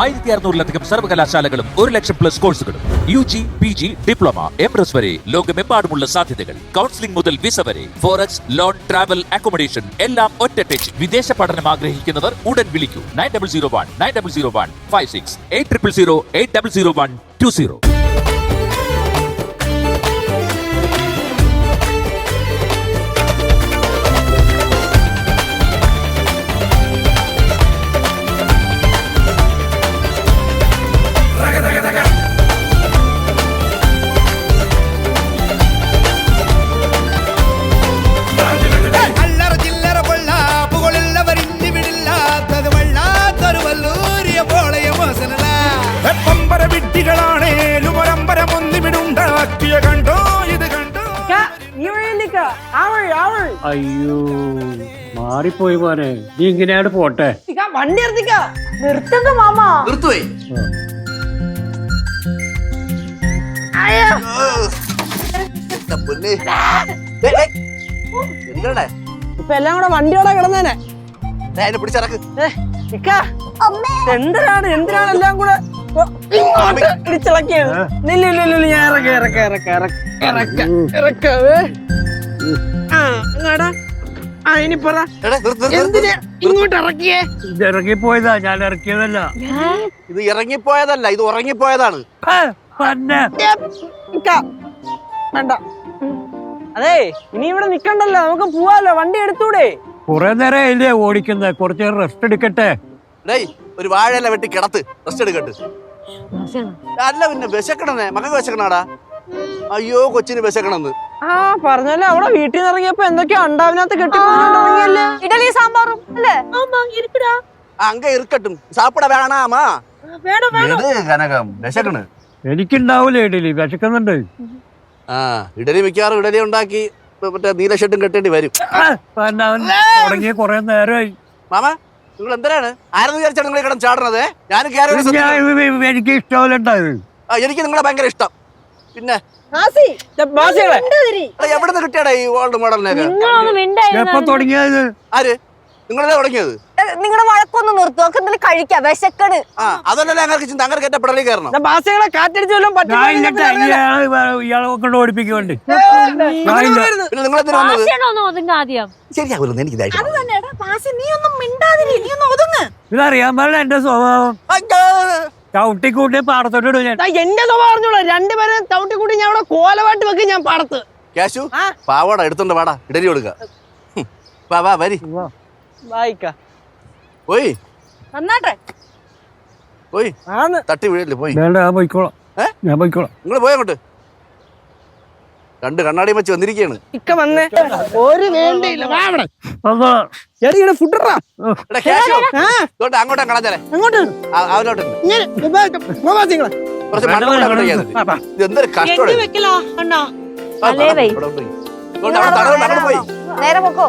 ആയിരത്തി അറുന്നൂറിലധികം സർവകലാശാലകളും ഒരു ലക്ഷം പ്ലസ് കോഴ്സുകളും U G P G diploma M S വരെ ലോകമെമ്പാടുമുള്ള സാധ്യതകൾ. കൗൺസിലിംഗ് മുതൽ വിസ വരെ ഫോറക്സ് ലോൺ ട്രാവൽ അക്കോമഡേഷൻ എല്ലാം ഒറ്റ ടച്ച് വിദേശ പഠനം ആഗ്രഹിക്കുന്നവർ ഉടൻ വിളിക്കൂ. Nine double zero one nine double zero one five six eight triple zero eight double zero one two zero അയ്യോ മാറിപ്പോയി മോനെ. നീ ഇങ്ങനെയാണ് പോട്ടെ. വണ്ടി നിർത്തിക്ക. നിർത്തുക മാമ. നിർത്തുവേ. ഇപ്പൊ എല്ലാം കൂടെ വണ്ടിയോടെ കിടന്നേനെ. എന്തിനാണ് എന്തിനാണ് എല്ലാം കൂടെ ഇങ്ങോട്ട് ഇടിച്ചിളക്കിയത്? നില്ല ഇല്ല ഇല്ല ഞാൻ ഇറക്ക ഇറക്ക ഇറക്ക ഇറക്ക ഇറക്ക ഇറക്ക ആ. എന്നാടാ ആ ഇനി പറ. എടാ, നിർത്ത്, നിർത്ത്, എന്തിനാ ഇങ്ങോട്ട് ഇറക്കിയേ? ഇത് ഇറങ്ങിപ്പോയതാ ഞാൻ ഇറക്കിയതല്ല. ഇത് ഇറങ്ങിപ്പോയതല്ല ഇത് ഉറങ്ങിപ്പോയതാണ്. വേണ്ട. അതെ ഇനി ഇവിടെ നിക്കണ്ടല്ലോ നമുക്ക് പോവാലോ വണ്ടി എടുത്തൂടെ? കുറെ നേരം ഇല്ലേ ഓടിക്കുന്നത് കുറച്ച് റെസ്റ്റ് എടുക്കട്ടെ. ഡേയ് ഒരു വാഴയില വെട്ടി കിടത്ത് റെസ്റ്റ് എടുക്കട്ട്. അല്ല പിന്നെ വിശക്കണേ മകൾക്ക് വിശക്കണാടാ. അയ്യോ കൊച്ചിന് വിശക്കണെന്ന്. ആ പറഞ്ഞല്ലോ അവിടെ വീട്ടിൽ നിന്ന് ഇറങ്ങിയപ്പോ എന്തൊക്കെയോ ഉണ്ടാവിനകത്ത് കെട്ടിക്കൊണ്ടിറങ്ങിയല്ലേ ഇഡലി സാമ്പാറും അല്ലേ? അങ്ങ ഇരിക്കട്ടും. സാപ്പിട വേണാമാ എട് കനകം? വിശക്കണ്. എനിക്കുണ്ടാവൂലേ ഇഡലി വിശക്കുന്നുണ്ട്. ആ ഇഡലി മിക്കവാറും ഇഡലി ഉണ്ടാക്കി മറ്റേ നീല ഷർട്ടും കെട്ടേണ്ടി വരും. തുടങ്ങിയ കൊറേ നേരമായി മാമ നിങ്ങൾ എന്തിനാണ്? ആരെന്ന് വിചാരിച്ചാണ് നിങ്ങൾ കിടന്ന് ഒരു ഞാൻ എനിക്ക് ഇഷ്ടമല്ലുണ്ടായത് ആ, എനിക്ക് നിങ്ങളെ ഭയങ്കര ഇഷ്ടം. പിന്നെ എവിടുന്ന് കിട്ടിയാടാ ഈ ഓൾഡ് മോഡലിനൊക്കെ എപ്പൊ തുടങ്ങിയത്? ആര്? നിങ്ങളല്ലേ തുടങ്ങിയത്? നിങ്ങളുടെ വഴക്കൊന്ന് നിർത്തും. നമുക്ക് എന്തെങ്കിലും കഴിക്കാം. വിശക്കണ്. ആ അതല്ലല്ലേ അങ്ങനെ ചിന്ത. അങ്ങനെ കയറ്റ പെടലി കയറണം. കാറ്റടിച്ച് വല്ലതും കൊണ്ട് ഓടിപ്പിക്കുന്നുണ്ട്. ശരിയാവില്ലെന്ന് എനിക്ക് ഇതായിട്ട് ഇതറിയാൻ പാടില്ല എന്റെ സ്വഭാവം. ചവിട്ടിക്കൂട്ടി ഞാൻ. എന്റെ സ്വഭാവം രണ്ടുപേരും ഞാൻ കോലമായിട്ട് വെക്കും ഞാൻ പാടത്ത്. ക്യാഷു ആ. പാവാട എടുത്തോണ്ട് വാടാ കൊടുക്ക. വാ വാ വരി. വായിക്ക. പോയി. നന്നാട്ടെ. പോയി. ആന്ന്. തട്ടി വീഴല്ലേ പോയി. ഞാൻ പോയിക്കോളാം? ഞാൻ പോയിക്കോളാം. നിങ്ങൾ പോയങ്ങോട്ട് രണ്ട് കണ്ണാടിയും വെച്ച് വന്നിരിക്കുകയാണ് ഇക്ക വന്നേ. ഒരു വേണ്ടിയില്ല. വാ അവിടെ. എടാ അങ്ങോട്ടാ കളഞ്ഞാലേ അങ്ങോട്ട് ബാസികളെ കുറച്ച് മണ്ണ് എന്തൊരു പോയി. നേരെ പൊക്കോ.